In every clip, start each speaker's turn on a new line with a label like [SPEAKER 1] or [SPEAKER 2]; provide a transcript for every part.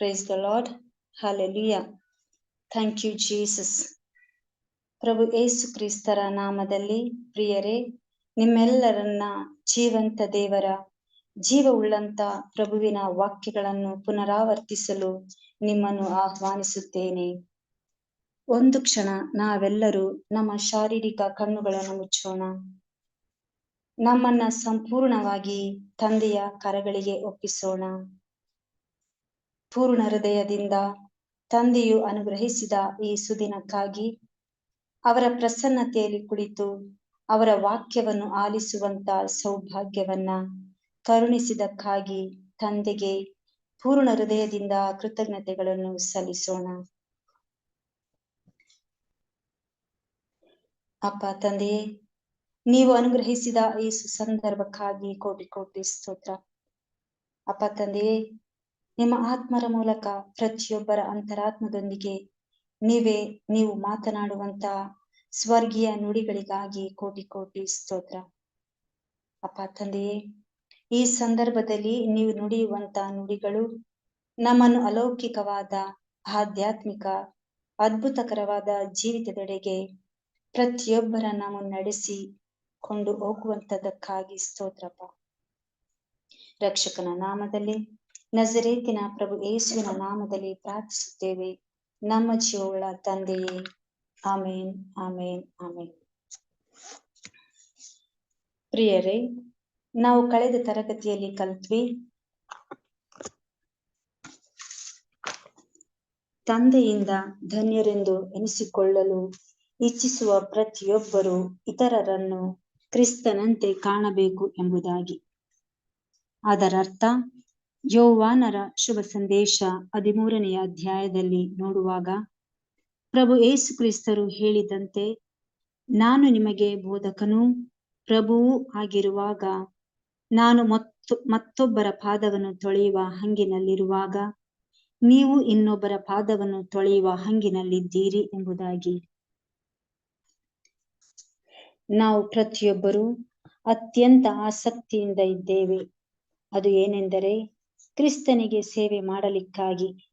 [SPEAKER 1] Praise the Lord. Hallelujah. Thank you Jesus ಪ್ರಭು ಏಸು ಕ್ರಿಸ್ತರ ನಾಮದಲ್ಲಿ ಪ್ರಿಯರೇ, ನಿಮ್ಮೆಲ್ಲರನ್ನ ಜೀವಂತ ದೇವರ, ಜೀವ ಉಳ್ಳಂತ ಪ್ರಭುವಿನ ವಾಕ್ಯಗಳನ್ನು ಪುನರಾವರ್ತಿಸಲು ನಿಮ್ಮನ್ನು ಆಹ್ವಾನಿಸುತ್ತೇನೆ ಒಂದು ಕ್ಷಣ ನಾವೆಲ್ಲರೂ ನಮ್ಮ ಶಾರೀರಿಕ ಕಣ್ಣುಗಳನ್ನು ಮುಚ್ಚೋಣ ನಮ್ಮನ್ನ ಸಂಪೂರ್ಣವಾಗಿ ತಂದೆಯ ಕರಗಳಿಗೆ ಒಪ್ಪಿಸೋಣ ಪೂರ್ಣ ಹೃದಯದಿಂದ ತಂದೆಯು ಅನುಗ್ರಹಿಸಿದ ಈ ಸುದಿನಕ್ಕಾಗಿ ಅವರ ಪ್ರಸನ್ನತೆಯಲ್ಲಿ ಕುಳಿತು ಅವರ ವಾಕ್ಯವನ್ನು ಆಲಿಸುವಂತ ಸೌಭಾಗ್ಯವನ್ನ ಕರುಣಿಸಿದಕ್ಕಾಗಿ ತಂದೆಗೆ ಪೂರ್ಣ ಹೃದಯದಿಂದ ಕೃತಜ್ಞತೆಗಳನ್ನು ಸಲ್ಲಿಸೋಣ. ಅಪ್ಪ ತಂದೆಯೇ, ನೀವು ಅನುಗ್ರಹಿಸಿದ ಈ ಸುಸಂದರ್ಭಕ್ಕಾಗಿ ಕೋಟಿ ಕೋಟಿ ಸ್ತೋತ್ರ. ಅಪ್ಪ ತಂದೆಯೇ ನಿಮ್ಮ ಆತ್ಮರ ಮೂಲಕ ಪ್ರತಿಯೊಬ್ಬರ ಅಂತರಾತ್ಮದೊಂದಿಗೆ ನೀವೇ ನೀವು ಮಾತನಾಡುವಂತ ಸ್ವರ್ಗೀಯ ನುಡಿಗಳಿಗಾಗಿ ಕೋಟಿ ಕೋಟಿ ಸ್ತೋತ್ರ. ಅಪ್ಪ ತಂದೆಯೇ, ಈ ಸಂದರ್ಭದಲ್ಲಿ ನೀವು ನುಡಿಯುವಂತ ನುಡಿಗಳು ನಮ್ಮನ್ನು ಅಲೌಕಿಕವಾದ, ಆಧ್ಯಾತ್ಮಿಕ, ಅದ್ಭುತಕರವಾದ ಜೀವಿತದೆಡೆಗೆ ಪ್ರತಿಯೊಬ್ಬರನ್ನ ಮುನ್ನಡೆಸಿ ಕೊಂಡು ಹೋಗುವಂತದಕ್ಕಾಗಿ ಸ್ತೋತ್ರಪ್ಪ. ರಕ್ಷಕನ ನಾಮದಲ್ಲಿ ನಜರೇತಿನ ಪ್ರಭು ಯೇಸುವಿನ ನಾಮದಲ್ಲಿ ಪ್ರಾರ್ಥಿಸುತ್ತೇವೆ. ನಮ್ಮ ಜೀವಗಳ ತಂದೆಯೇ, ಆಮೇನ್ ಆಮೇನ್ ಆಮೇನ್. ಪ್ರಿಯರೇ, ನಾವು ಕಳೆದ ತರಗತಿಯಲ್ಲಿ ಕಲ್ತ್ವಿ, ತಂದೆಯಿಂದ ಧನ್ಯರೆಂದು ಎನಿಸಿಕೊಳ್ಳಲು ಇಚ್ಛಿಸುವ ಪ್ರತಿಯೊಬ್ಬರು ಇತರರನ್ನು ಕ್ರಿಸ್ತನಂತೆ ಕಾಣಬೇಕು ಎಂಬುದಾಗಿ. ಅದರರ್ಥ ಯೋವಾನರ ಶುಭ ಸಂದೇಶ ಹದಿಮೂರನೆಯ ಅಧ್ಯಾಯದಲ್ಲಿ ನೋಡುವಾಗ, ಪ್ರಭು ಏಸು ಕ್ರಿಸ್ತರು ಹೇಳಿದಂತೆ ನಾನು ನಿಮಗೆ ಬೋಧಕನೂ ಪ್ರಭುವೂ ಆಗಿರುವಾಗ, ನಾನು ಮತ್ತು, ಮತ್ತೊಬ್ಬರ ಪಾದವನ್ನು ತೊಳೆಯುವ ಹಂಗಿನಲ್ಲಿರುವಾಗ, ನೀವು ಇನ್ನೊಬ್ಬರ ಪಾದವನ್ನು ತೊಳೆಯುವ ಹಂಗಿನಲ್ಲಿದ್ದೀರಿ ಎಂಬುದಾಗಿ. ನಾವು ಪ್ರತಿಯೊಬ್ಬರೂ ಅತ್ಯಂತ ಆಸಕ್ತಿಯಿಂದ ಇದ್ದೇವೆ. ಅದು ಏನೆಂದರೆ ಕ್ರಿಸ್ತನಿಗೆ ಸೇವೆ ಮಾಡಲಿಕ್ಕಾಗಿ.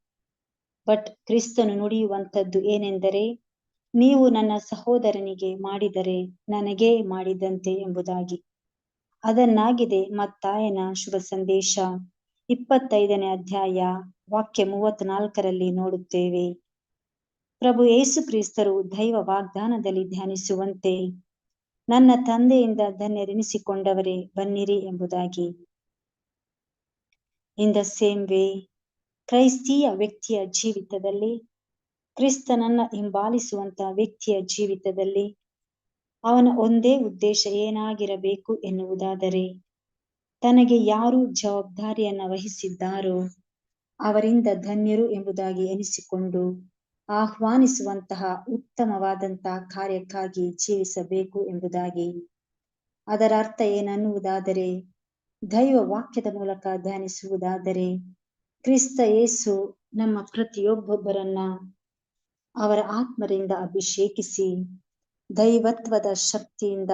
[SPEAKER 1] ಬಟ್ ಕ್ರಿಸ್ತನು ನುಡಿಯುವಂಥದ್ದು ಏನೆಂದರೆ, ನೀವು ನನ್ನ ಸಹೋದರನಿಗೆ ಮಾಡಿದರೆ ನನಗೇ ಮಾಡಿದಂತೆ ಎಂಬುದಾಗಿ. ಅದನ್ನಾಗಿದೆ ಮತ್ತಾಯನ ಶುಭ ಸಂದೇಶ. ಇಪ್ಪತ್ತೈದನೇ ಅಧ್ಯಾಯ, ವಾಕ್ಯ ಮೂವತ್ನಾಲ್ಕರಲ್ಲಿ ನೋಡುತ್ತೇವೆ. ಪ್ರಭು ಯೇಸು ಕ್ರಿಸ್ತರು ದೈವ ವಾಗ್ದಾನದಲ್ಲಿ ಧ್ಯಾನಿಸುವಂತೆ, ನನ್ನ ತಂದೆಯಿಂದ ಧನ್ಯರೆನಿಸಿಕೊಂಡವರೇ ಬನ್ನಿರಿ ಎಂಬುದಾಗಿ. ಇನ್ ದ ಸೇಮ್ ವೇ ಕ್ರೈಸ್ತೀಯ ವ್ಯಕ್ತಿಯ ಜೀವಿತದಲ್ಲಿ ಕ್ರಿಸ್ತನನ್ನ ಹಿಂಬಾಲಿಸುವಂತ ವ್ಯಕ್ತಿಯ ಜೀವಿತದಲ್ಲಿ ಅವನ ಒಂದೇ ಉದ್ದೇಶ ಏನಾಗಿರಬೇಕು ಎನ್ನುವುದಾದರೆ, ತನಗೆ ಯಾರು ಜವಾಬ್ದಾರಿಯನ್ನ ವಹಿಸಿದ್ದಾರೋ ಅವರಿಂದ ಧನ್ಯರು ಎಂಬುದಾಗಿ ಎನಿಸಿಕೊಂಡು ಆಹ್ವಾನಿಸುವಂತಹ ಉತ್ತಮವಾದಂತಹ ಕಾರ್ಯಕ್ಕಾಗಿ ಜೀವಿಸಬೇಕು ಎಂಬುದಾಗಿ. ಅದರ ಅರ್ಥ ಏನನ್ನುವುದಾದರೆ ದೈವ ವಾಕ್ಯದ ಮೂಲಕ ಧ್ಯಾನಿಸುವುದಾದರೆ ಕ್ರಿಸ್ತ ಯೇಸು ನಮ್ಮ ಪ್ರತಿಯೊಬ್ಬೊಬ್ಬರನ್ನ ಅವರ ಆತ್ಮರಿಂದ ಅಭಿಷೇಕಿಸಿ ದೈವತ್ವದ ಶಕ್ತಿಯಿಂದ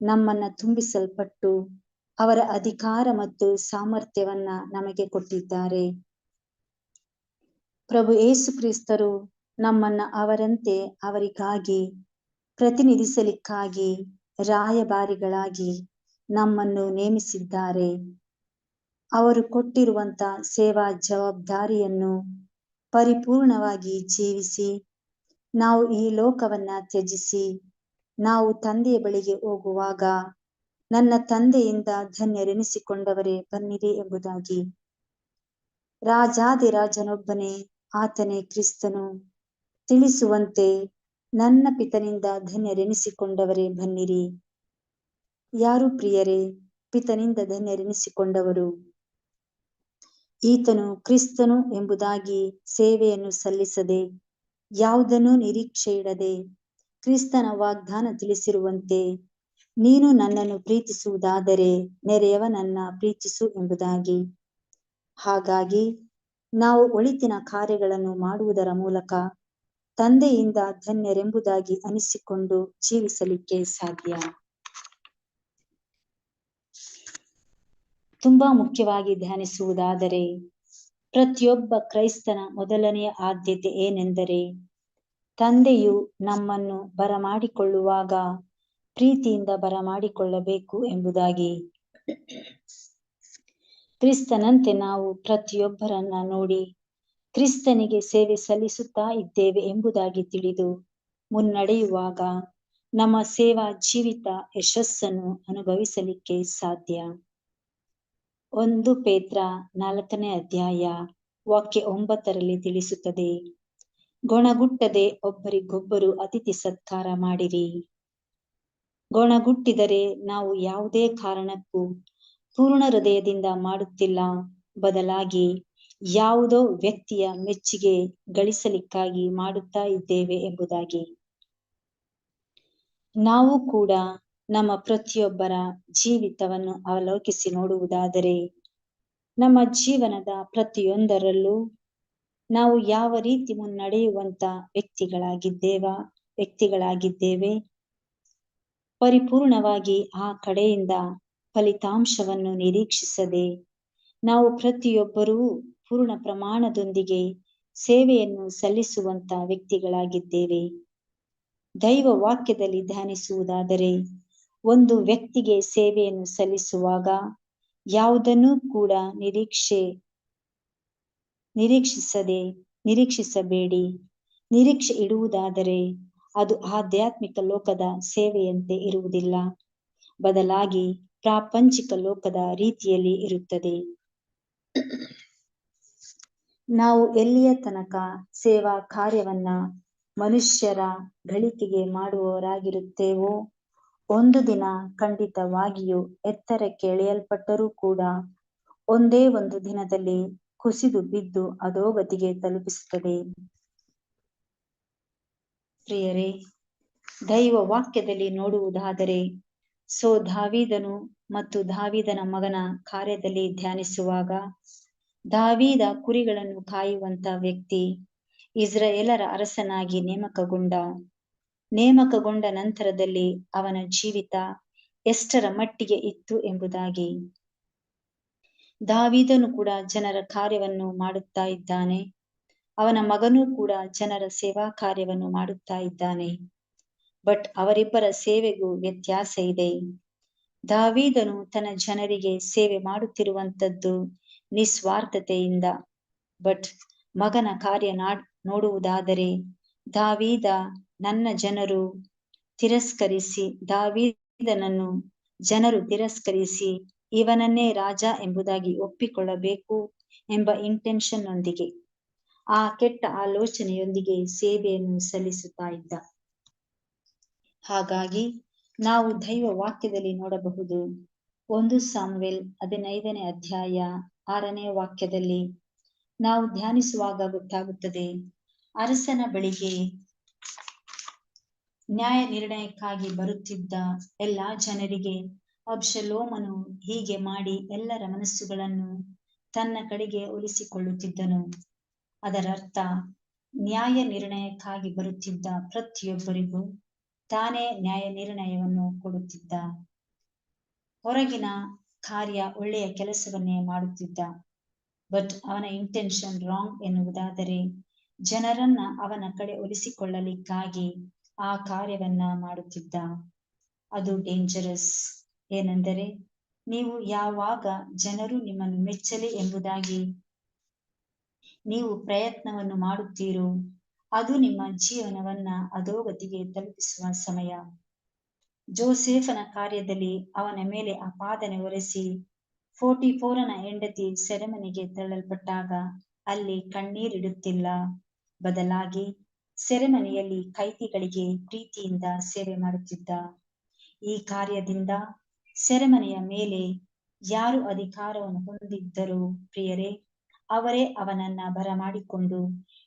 [SPEAKER 1] ನಮ್ಮನ್ನ ತುಂಬಿಸಲ್ಪಟ್ಟು ಅವರ ಅಧಿಕಾರ ಮತ್ತು ಸಾಮರ್ಥ್ಯವನ್ನ ನಮಗೆ ಕೊಟ್ಟಿದ್ದಾರೆ. ಪ್ರಭು ಏಸು ಕ್ರಿಸ್ತರು ನಮ್ಮನ್ನ ಅವರಂತೆ ಅವರಿಗಾಗಿ ಪ್ರತಿನಿಧಿಸಲಿಕ್ಕಾಗಿ ರಾಯಭಾರಿಗಳಾಗಿ ನಮ್ಮನ್ನು ನೇಮಿಸಿದ್ದಾರೆ. ಅವರು ಕೊಟ್ಟಿರುವಂತ ಸೇವಾ ಜವಾಬ್ದಾರಿಯನ್ನು ಪರಿಪೂರ್ಣವಾಗಿ ಜೀವಿಸಿ, ನಾವು ಈ ಲೋಕವನ್ನ ತ್ಯಜಿಸಿ, ನಾವು ತಂದೆಯ ಬಳಿಗೆ ಹೋಗುವಾಗ ನನ್ನ ತಂದೆಯಿಂದ ಧನ್ಯರೆನಿಸಿಕೊಂಡವರೇ ಬನ್ನಿರಿ ಎಂಬುದಾಗಿ. ರಾಜಾದಿ ರಾಜನೊಬ್ಬನೇ, ಆತನೇ ಕ್ರಿಸ್ತನು. ತಿಳಿಸುವಂತೆ ನನ್ನ ಪಿತನಿಂದ ಧನ್ಯರೆನಿಸಿಕೊಂಡವರೇ ಬನ್ನಿರಿ. ಯಾರು ಪ್ರಿಯರೇ? ಪಿತನಿಂದ ಧನ್ಯರೆನಿಸಿಕೊಂಡವರು. ಈತನು ಕ್ರಿಸ್ತನು ಎಂಬುದಾಗಿ ಸೇವೆಯನ್ನು ಸಲ್ಲಿಸದೆ ಯಾವುದನ್ನೂ ನಿರೀಕ್ಷೆ ಇಡದೆ ಕ್ರಿಸ್ತನ ವಾಗ್ದಾನ ತಿಳಿಸಿರುವಂತೆ, ನೀನು ನನ್ನನ್ನು ಪ್ರೀತಿಸುವುದಾದರೆ ನೆರೆಯವನನ್ನ ಪ್ರೀತಿಸು ಎಂಬುದಾಗಿ. ಹಾಗಾಗಿ ನಾವು ಒಳಿತಿನ ಕಾರ್ಯಗಳನ್ನು ಮಾಡುವುದರ ಮೂಲಕ ತಂದೆಯಿಂದ ಧನ್ಯರೆಂಬುದಾಗಿ ಅನಿಸಿಕೊಂಡು ಜೀವಿಸಲಿಕ್ಕೆ ಸಾಧ್ಯ. ತುಂಬಾ ಮುಖ್ಯವಾಗಿ ಧ್ಯಾನಿಸುವುದಾದರೆ, ಪ್ರತಿಯೊಬ್ಬ ಕ್ರೈಸ್ತನ ಮೊದಲನೆಯ ಆದ್ಯತೆ ಏನೆಂದರೆ, ತಂದೆಯು ನಮ್ಮನ್ನು ಬರಮಾಡಿಕೊಳ್ಳುವಾಗ ಪ್ರೀತಿಯಿಂದ ಬರಮಾಡಿಕೊಳ್ಳಬೇಕು ಎಂಬುದಾಗಿ. ಕ್ರಿಸ್ತನಂತೆ ನಾವು ಪ್ರತಿಯೊಬ್ಬರನ್ನ ನೋಡಿ ಕ್ರಿಸ್ತನಿಗೆ ಸೇವೆ ಸಲ್ಲಿಸುತ್ತಾ ಇದ್ದೇವೆ ಎಂಬುದಾಗಿ ತಿಳಿದು ಮುನ್ನಡೆಯುವಾಗ ನಮ್ಮ ಸೇವಾ ಜೀವಿತ ಯಶಸ್ಸನ್ನು ಅನುಭವಿಸಲಿಕ್ಕೆ ಸಾಧ್ಯ. ಒಂದು ಪೇತ್ರ ನಾಲ್ಕನೇ ಅಧ್ಯಾಯ ವಾಕ್ಯ ಒಂಬತ್ತರಲ್ಲಿ ತಿಳಿಸುತ್ತದೆ. ಗೊಣಗುಟ್ಟದೆ ಒಬ್ಬರಿಗೊಬ್ಬರು ಅತಿಥಿ ಸತ್ಕಾರ ಮಾಡಿರಿ. ಗೊಣಗುಟ್ಟಿದರೆ ನಾವು ಯಾವುದೇ ಕಾರಣಕ್ಕೂ ಪೂರ್ಣ ಹೃದಯದಿಂದ ಮಾಡುತ್ತಿಲ್ಲ. ಬದಲಾಗಿ ಯಾವುದೋ ವ್ಯಕ್ತಿಯ ಮೆಚ್ಚುಗೆ ಗಳಿಸಲಿಕ್ಕಾಗಿ ಮಾಡುತ್ತಾ ಇದ್ದೇವೆ ಎಂಬುದಾಗಿ. ನಾವು ಕೂಡ ನಮ್ಮ ಪ್ರತಿಯೊಬ್ಬರ ಜೀವಿತವನ್ನು ಅವಲೋಕಿಸಿ ನೋಡುವುದಾದರೆ, ನಮ್ಮ ಜೀವನದ ಪ್ರತಿಯೊಂದರಲ್ಲೂ ನಾವು ಯಾವ ರೀತಿ ಮುನ್ನಡೆಯುವಂತ ವ್ಯಕ್ತಿಗಳಾಗಿದ್ದೇವ, ವ್ಯಕ್ತಿಗಳಾಗಿದ್ದೇವೆ? ಪರಿಪೂರ್ಣವಾಗಿ ಆ ಕಡೆಯಿಂದ ಫಲಿತಾಂಶವನ್ನು ನಿರೀಕ್ಷಿಸದೆ ನಾವು ಪ್ರತಿಯೊಬ್ಬರೂ ಪೂರ್ಣ ಪ್ರಮಾಣದೊಂದಿಗೆ ಸೇವೆಯನ್ನು ಸಲ್ಲಿಸುವಂತ ವ್ಯಕ್ತಿಗಳಾಗಿದ್ದೇವೆ. ದೈವ ವಾಕ್ಯದಲ್ಲಿ ಧ್ಯಾನಿಸುವುದಾದರೆ ಒಂದು ವ್ಯಕ್ತಿಗೆ ಸೇವೆಯನ್ನು ಸಲ್ಲಿಸುವಾಗ ಯಾವುದನ್ನು ಕೂಡ ನಿರೀಕ್ಷೆ, ನಿರೀಕ್ಷಿಸದೆ, ನಿರೀಕ್ಷಿಸಬೇಡಿ. ನಿರೀಕ್ಷೆ ಇಡುವುದಾದರೆ ಅದು ಆಧ್ಯಾತ್ಮಿಕ ಲೋಕದ ಸೇವೆಯಂತೆ ಇರುವುದಿಲ್ಲ. ಬದಲಾಗಿ ಪ್ರಾಪಂಚಿಕ ಲೋಕದ ರೀತಿಯಲ್ಲಿ ಇರುತ್ತದೆ. ನಾವು ಎಲ್ಲಿಯ ತನಕ ಸೇವಾ ಕಾರ್ಯವನ್ನ ಮನುಷ್ಯರ ಗಳಿಕೆಗೆ ಮಾಡುವವರಾಗಿರುತ್ತೇವೋ ಒಂದು ದಿನ ಖಂಡಿತವಾಗಿಯೂ ಎತ್ತರಕ್ಕೆ ಎಳೆಯಲ್ಪಟ್ಟರೂ ಕೂಡ ಒಂದೇ ಒಂದು ದಿನದಲ್ಲಿ ಕುಸಿದು ಬಿದ್ದು ಅಧೋಗತಿಗೆ ತಲುಪಿಸುತ್ತದೆ. ಪ್ರಿಯರೇ, ದೈವ ವಾಕ್ಯದಲ್ಲಿ ನೋಡುವುದಾದರೆ, ಸೊ ಧಾವಿದನು ಮತ್ತು ಧಾವಿದನ ಮಗನ ಕಾರ್ಯದಲ್ಲಿ ಧ್ಯಾನಿಸುವಾಗ ದಾವೀದ ಕುರಿಗಳನ್ನು ಕಾಯುವಂತ ವ್ಯಕ್ತಿ ಇಸ್ರಾಯೇಲರ ಅರಸನಾಗಿ ನೇಮಕಗೊಂಡ ನೇಮಕಗೊಂಡ ನಂತರದಲ್ಲಿ ಅವನ ಜೀವಿತ ಎಷ್ಟರ ಮಟ್ಟಿಗೆ ಇತ್ತು ಎಂಬುದಾಗಿ. ದಾವಿದನು ಕೂಡ ಜನರ ಕಾರ್ಯವನ್ನು ಮಾಡುತ್ತಾ ಇದ್ದಾನೆ. ಅವನ ಮಗನೂ ಕೂಡ ಜನರ ಸೇವಾ ಕಾರ್ಯವನ್ನು ಮಾಡುತ್ತಾ ಇದ್ದಾನೆ. ಬಟ್ ಅವರಿಬ್ಬರ ಸೇವೆಗೂ ವ್ಯತ್ಯಾಸ ಇದೆ. ದಾವೀದನು ತನ್ನ ಜನರಿಗೆ ಸೇವೆ ಮಾಡುತ್ತಿರುವಂತದ್ದು ನಿಸ್ವಾರ್ಥತೆಯಿಂದ. ಬಟ್ ಮಗನ ಕಾರ್ಯ ನೋಡುವುದಾದರೆ ದಾವೀದ ನನ್ನ ಜನರು ತಿರಸ್ಕರಿಸಿ, ದಾವೀದನನ್ನು ಜನರು ತಿರಸ್ಕರಿಸಿ, ಇವನನ್ನೇ ರಾಜ ಎಂಬುದಾಗಿ ಒಪ್ಪಿಕೊಳ್ಳಬೇಕು ಎಂಬ ಇಂಟೆನ್ಷನ್ ನೊಂದಿಗೆ ಆ ಕೆಟ್ಟ ಆಲೋಚನೆಯೊಂದಿಗೆ ಸೇವೆಯನ್ನು ಸಲ್ಲಿಸುತ್ತಾ ಇದ್ದ. ಹಾಗಾಗಿ ನಾವು ದೈವ ವಾಕ್ಯದಲ್ಲಿ ನೋಡಬಹುದು. ಒಂದು ಸಾಮ್ವೆಲ್ ಹದಿನೈದನೇ ಅಧ್ಯಾಯ ಆರನೇ ವಾಕ್ಯದಲ್ಲಿ ನಾವು ಧ್ಯಾನಿಸುವಾಗ ಗೊತ್ತಾಗುತ್ತದೆ, ಅರಸನ ಬಳಿಗೆ ನ್ಯಾಯ ನಿರ್ಣಯಕ್ಕಾಗಿ ಬರುತ್ತಿದ್ದ ಎಲ್ಲಾ ಜನರಿಗೆ ಅಬ್ಷಲೋಮನು ಹೀಗೆ ಮಾಡಿ ಎಲ್ಲರ ಮನಸ್ಸುಗಳನ್ನು ತನ್ನ ಕಡೆಗೆ ಒಲಿಸಿಕೊಳ್ಳುತ್ತಿದ್ದನು. ಅದರರ್ಥ ನ್ಯಾಯ ನಿರ್ಣಯಕ್ಕಾಗಿ ಬರುತ್ತಿದ್ದ ಪ್ರತಿಯೊಬ್ಬರಿಗೂ ತಾನೇ ನ್ಯಾಯ ನಿರ್ಣಯವನ್ನು ಕೊಡುತ್ತಿದ್ದ. ಹೊರಗಿನ ಕಾರ್ಯ ಒಳ್ಳೆಯ ಕೆಲಸವನ್ನೇ ಮಾಡುತ್ತಿದ್ದ. ಬಟ್ ಅವನ ಇಂಟೆನ್ಷನ್ ರಾಂಗ್ ಎನ್ನುವುದಾದರೆ ಜನರನ್ನ ಅವನ ಕಡೆ ಒಲಿಸಿಕೊಳ್ಳಲಿಕ್ಕಾಗಿ ಆ ಕಾರ್ಯವನ್ನ ಮಾಡುತ್ತಿದ್ದ. ಅದು ಡೇಂಜರಸ್ ಏನೆಂದರೆ, ನೀವು ಯಾವಾಗ ಜನರು ನಿಮ್ಮನ್ನು ಮೆಚ್ಚಲಿ ಎಂಬುದಾಗಿ ನೀವು ಪ್ರಯತ್ನವನ್ನು ಮಾಡುತ್ತೀರೋ, ಅದು ನಿಮ್ಮ ಜೀವನವನ್ನ ಅಧೋಗತಿಗೆ ತಲುಪಿಸುವ ಸಮಯ. ಜೋಸೇಫನ ಕಾರ್ಯದಲ್ಲಿ ಅವನ ಮೇಲೆ ಆಪಾದನೆ ಒರೆಸಿ, ಫೋರ್ಟಿ ಫೋರನ ಹೆಂಡತಿ ಸೆರೆಮನೆಗೆ ತೆರಳಲ್ಪಟ್ಟಾಗ ಅಲ್ಲಿ ಕಣ್ಣೀರಿಡುತ್ತಿಲ್ಲ. ಬದಲಾಗಿ ಸೆರೆಮನೆಯಲ್ಲಿ ಕೈದಿಗಳಿಗೆ ಪ್ರೀತಿಯಿಂದ ಸೇವೆ ಮಾಡುತ್ತಿದ್ದ ಈ ಕಾರ್ಯದಿಂದ ಸೆರೆಮನೆಯ ಮೇಲೆ ಯಾರು ಅಧಿಕಾರವನ್ನು ಹೊಂದಿದ್ದರು ಪ್ರಿಯರೇ, ಅವರೇ ಅವನನ್ನ ಬರಮಾಡಿಕೊಂಡು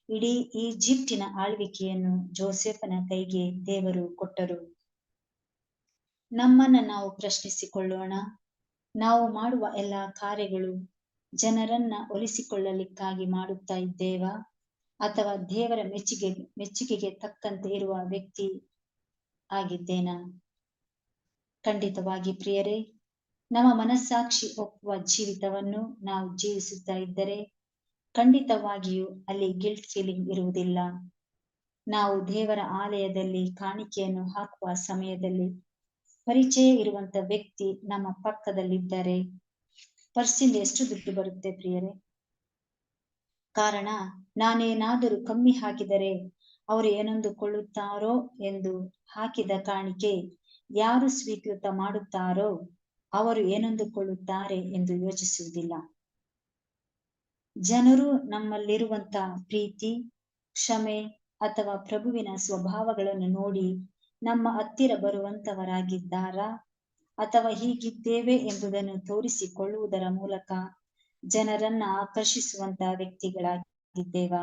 [SPEAKER 1] ಇಡೀ ಈಜಿಪ್ಟಿನ ಆಳ್ವಿಕೆಯನ್ನು ಜೋಸೆಫನ ಕೈಗೆ ದೇವರು ಕೊಟ್ಟರು. ನಮ್ಮನ್ನ ನಾವು ಪ್ರಶ್ನಿಸಿಕೊಳ್ಳೋಣ. ನಾವು ಮಾಡುವ ಎಲ್ಲಾ ಕಾರ್ಯಗಳು ಜನರನ್ನ ಒಲಿಸಿಕೊಳ್ಳಲಿಕ್ಕಾಗಿ ಮಾಡುತ್ತಾ ಇದ್ದೇವಾ? ಅಥವಾ ದೇವರ ಮೆಚ್ಚುಗೆ, ಮೆಚ್ಚುಗೆಗೆ ತಕ್ಕಂತೆ ಇರುವ ವ್ಯಕ್ತಿ ಆಗಿದ್ದೇನಾ? ಖಂಡಿತವಾಗಿ ಪ್ರಿಯರೇ, ನಮ್ಮ ಮನಸ್ಸಾಕ್ಷಿ ಒಪ್ಪುವ ಜೀವಿತವನ್ನು ನಾವು ಜೀವಿಸುತ್ತಾ ಇದ್ದರೆ ಖಂಡಿತವಾಗಿಯೂ ಅಲ್ಲಿ ಗಿಲ್ಟ್ ಫೀಲಿಂಗ್ ಇರುವುದಿಲ್ಲ. ನಾವು ದೇವರ ಆಲಯದಲ್ಲಿ ಕಾಣಿಕೆಯನ್ನು ಹಾಕುವ ಸಮಯದಲ್ಲಿ ಪರಿಚಯ ಇರುವಂತ ವ್ಯಕ್ತಿ ನಮ್ಮ ಪಕ್ಕದಲ್ಲಿದ್ದರೆ ಪರ್ಸಿಂದ ಎಷ್ಟು ದುಡ್ಡು ಬರುತ್ತೆ ಪ್ರಿಯರೇ? ಕಾರಣ, ನಾನೇನಾದರೂ ಕಮ್ಮಿ ಹಾಕಿದರೆ ಅವರು ಏನೊಂದುಕೊಳ್ಳುತ್ತಾರೋ ಎಂದು ಹಾಕಿದ ಕಾಣಿಕೆ, ಯಾರು ಸ್ವೀಕೃತ ಮಾಡುತ್ತಾರೋ ಅವರು ಏನೊಂದುಕೊಳ್ಳುತ್ತಾರೆ ಎಂದು ಯೋಚಿಸುವುದಿಲ್ಲ. ಜನರು ನಮ್ಮಲ್ಲಿರುವಂತ ಪ್ರೀತಿ, ಕ್ಷಮೆ ಅಥವಾ ಪ್ರಭುವಿನ ಸ್ವಭಾವಗಳನ್ನು ನೋಡಿ ನಮ್ಮ ಹತ್ತಿರ ಬರುವಂತವರಾಗಿದ್ದಾರಾ ಅಥವಾ ಹೀಗಿದ್ದೇವೆ ಎಂಬುದನ್ನು ತೋರಿಸಿಕೊಳ್ಳುವುದರ ಮೂಲಕ ಜನರನ್ನ ಆಕರ್ಷಿಸುವಂತಹ ವ್ಯಕ್ತಿಗಳಾಗಿದ್ದೇವ.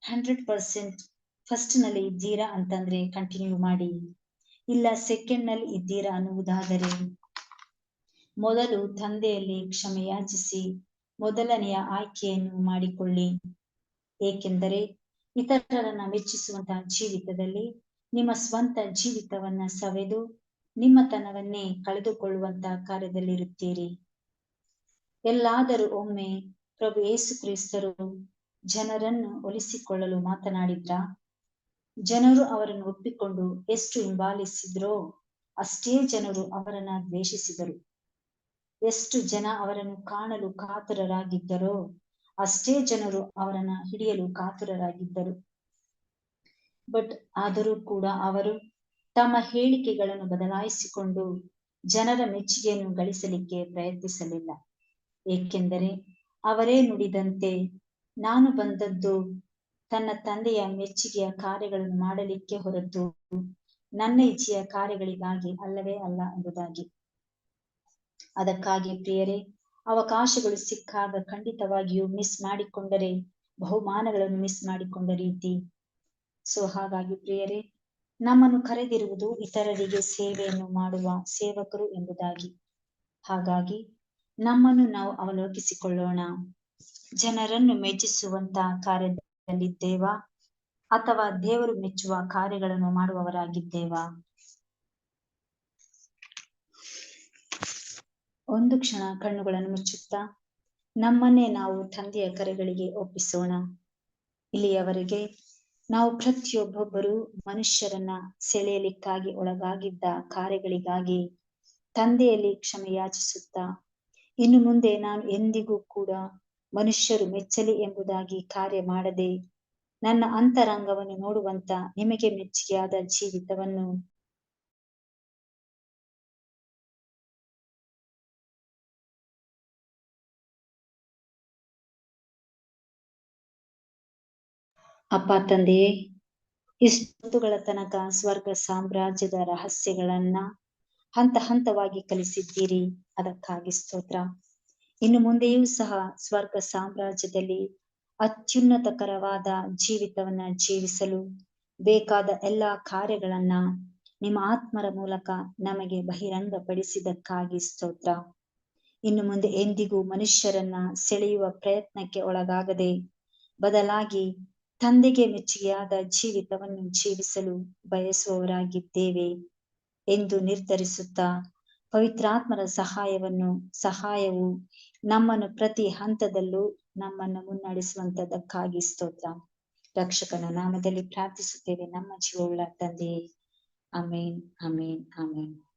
[SPEAKER 1] ಹಂಡ್ರೆಡ್ ಪರ್ಸೆಂಟ್ ಫಸ್ಟ್ನಲ್ಲಿ ಇದ್ದೀರಾ ಅಂತಂದ್ರೆ ಕಂಟಿನ್ಯೂ ಮಾಡಿ. ಇಲ್ಲ ಸೆಕೆಂಡ್ನಲ್ಲಿ ಇದ್ದೀರಾ ಅನ್ನುವುದಾದರೆ, ಮೊದಲು ತಂದೆಯಲ್ಲಿ ಕ್ಷಮೆಯಾಚಿಸಿ ಮೊದಲನೆಯ ಆಯ್ಕೆಯನ್ನು ಮಾಡಿಕೊಳ್ಳಿ. ಏಕೆಂದರೆ ಇತರರನ್ನ ಮೆಚ್ಚಿಸುವಂತಹ ಜೀವಿತದಲ್ಲಿ ನಿಮ್ಮ ಸ್ವಂತ ಜೀವಿತವನ್ನ ಸವೆದು, ನಿಮ್ಮತನವನ್ನೇ ಕಳೆದುಕೊಳ್ಳುವಂತಹ ಕಾರ್ಯದಲ್ಲಿರುತ್ತೀರಿ. ಎಲ್ಲಾದರೂ ಒಮ್ಮೆ ಪ್ರಭು ಯೇಸು ಕ್ರಿಸ್ತರು ಜನರನ್ನು ಒಲಿಸಿಕೊಳ್ಳಲು ಮಾತನಾಡಿದ್ರ? ಜನರು ಅವರನ್ನು ಒಪ್ಪಿಕೊಂಡು ಎಷ್ಟು ಹಿಂಬಾಲಿಸಿದ್ರೋ ಅಷ್ಟೇ ಜನರು ಅವರನ್ನ ದ್ವೇಷಿಸಿದರು. ಎಷ್ಟು ಜನ ಅವರನ್ನು ಕಾಣಲು ಕಾತುರರಾಗಿದ್ದರೋ ಅಷ್ಟೇ ಜನರು ಅವರನ್ನ ಹಿಡಿಯಲು ಕಾತುರರಾಗಿದ್ದರು. ಬಟ್ ಆದರೂ ಕೂಡ ಅವರು ತಮ್ಮ ಹೇಳಿಕೆಗಳನ್ನು ಬದಲಾಯಿಸಿಕೊಂಡು ಜನರ ಮೆಚ್ಚುಗೆಯನ್ನು ಗಳಿಸಲಿಕ್ಕೆ ಪ್ರಯತ್ನಿಸಲಿಲ್ಲ. ಏಕೆಂದರೆ ಅವರೇ ನುಡಿದಂತೆ ನಾನು ಬಂದದ್ದು ತನ್ನ ತಂದೆಯ ಮೆಚ್ಚುಗೆಯ ಕಾರ್ಯಗಳನ್ನು ಮಾಡಲಿಕ್ಕೆ ಹೊರತು ನನ್ನ ಇಚ್ಛೆಯ ಕಾರ್ಯಗಳಿಗಾಗಿ ಅಲ್ಲವೇ ಅಲ್ಲ ಎಂಬುದಾಗಿ. ಅದಕ್ಕಾಗಿ ಪ್ರಿಯರೇ, ಅವಕಾಶಗಳು ಸಿಕ್ಕಾಗ ಖಂಡಿತವಾಗಿಯೂ ಮಿಸ್ ಮಾಡಿಕೊಂಡರೆ, ಬಹುಮಾನಗಳನ್ನು ಮಿಸ್ ಮಾಡಿಕೊಂಡ ರೀತಿ. ಸೊ ಹಾಗಾಗಿ ಪ್ರಿಯರೇ, ನಮ್ಮನ್ನು ಕರೆದಿರುವುದು ಇತರರಿಗೆ ಸೇವೆಯನ್ನು ಮಾಡುವ ಸೇವಕರು ಎಂಬುದಾಗಿ. ಹಾಗಾಗಿ ನಮ್ಮನ್ನು ನಾವು ಅವಲೋಕಿಸಿಕೊಳ್ಳೋಣ. ಜನರನ್ನು ಮೆಚ್ಚಿಸುವಂತ ಕಾರ್ಯದಲ್ಲಿದ್ದೇವಾ? ಅಥವಾ ದೇವರು ಮೆಚ್ಚುವ ಕಾರ್ಯಗಳನ್ನು ಮಾಡುವವರಾಗಿದ್ದೇವಾ? ಒಂದು ಕ್ಷಣ ಕಣ್ಣುಗಳನ್ನು ಮುಚ್ಚುತ್ತಾ, ನಮ್ಮನ್ನೇ ನಾವು ತಂದೆಯ ಕರೆಗಳಿಗೆ ಒಪ್ಪಿಸೋಣ. ಇಲ್ಲಿಯವರೆಗೆ ನಾವು ಪ್ರತಿಯೊಬ್ಬೊಬ್ಬರು ಮನುಷ್ಯರನ್ನ ಸೆಳೆಯಲಿಕ್ಕಾಗಿ ಒಳಗಾಗಿದ್ದ ಕಾರ್ಯಗಳಿಗಾಗಿ ತಂದೆಯಲ್ಲಿ ಕ್ಷಮೆ ಯಾಚಿಸುತ್ತಾ ಇನ್ನು ಮುಂದೆ ನಾನು ಎಂದಿಗೂ ಕೂಡ ಮನುಷ್ಯರು ಮೆಚ್ಚಲಿ ಎಂಬುದಾಗಿ ಕಾರ್ಯ ಮಾಡದೆ ನನ್ನ ಅಂತರಂಗವನ್ನು ನೋಡುವಂತ ನಿಮಗೆ ಮೆಚ್ಚುಗೆಯಾದ ಜೀವಿತವನ್ನು ಅಪ್ಪ ತಂದೆಯೇ ಇಷ್ಟೊತ್ತುಗಳ ತನಕ ಸ್ವರ್ಗ ಸಾಮ್ರಾಜ್ಯದ ರಹಸ್ಯಗಳನ್ನ ಹಂತ ಹಂತವಾಗಿ ಕಲಿಸಿದ್ದೀರಿ. ಅದಕ್ಕಾಗಿ ಸ್ತೋತ್ರ. ಇನ್ನು ಮುಂದೆಯೂ ಸಹ ಸ್ವರ್ಗ ಸಾಮ್ರಾಜ್ಯದಲ್ಲಿ ಅತ್ಯುನ್ನತಕರವಾದ ಜೀವಿತವನ್ನ ಜೀವಿಸಲು ಬೇಕಾದ ಎಲ್ಲಾ ಕಾರ್ಯಗಳನ್ನ ನಿಮ್ಮ ಆತ್ಮರ ಮೂಲಕ ನಮಗೆ ಬಹಿರಂಗಪಡಿಸಿದಕ್ಕಾಗಿ ಸ್ತೋತ್ರ. ಇನ್ನು ಮುಂದೆ ಎಂದಿಗೂ ಮನುಷ್ಯರನ್ನ ಸೆಳೆಯುವ ಪ್ರಯತ್ನಕ್ಕೆ ಒಳಗಾಗದೆ ಬದಲಾಗಿ ತಂದೆಗೆ ಮೆಚ್ಚುಗೆಯಾದ ಜೀವಿತವನ್ನು ಜೀವಿಸಲು ಬಯಸುವವರಾಗಿದ್ದೇವೆ. ಎಂದು ನಿರ್ಧರಿಸುತ್ತಾ ಪವಿತ್ರಾತ್ಮರ ಸಹಾಯವನ್ನು, ಸಹಾಯವು ನಮ್ಮನ್ನು ಪ್ರತಿ ಹಂತದಲ್ಲೂ ನಮ್ಮನ್ನು ಮುನ್ನಡೆಸುವಂತದಕ್ಕಾಗಿ ಸ್ತೋತ್ರ. ರಕ್ಷಕನ ನಾಮದಲ್ಲಿ ಪ್ರಾರ್ಥಿಸುತ್ತೇವೆ. ನಮ್ಮ ಜೀವವುಳ್ಳ ತಂದೆಯೇ. Amen amen amen.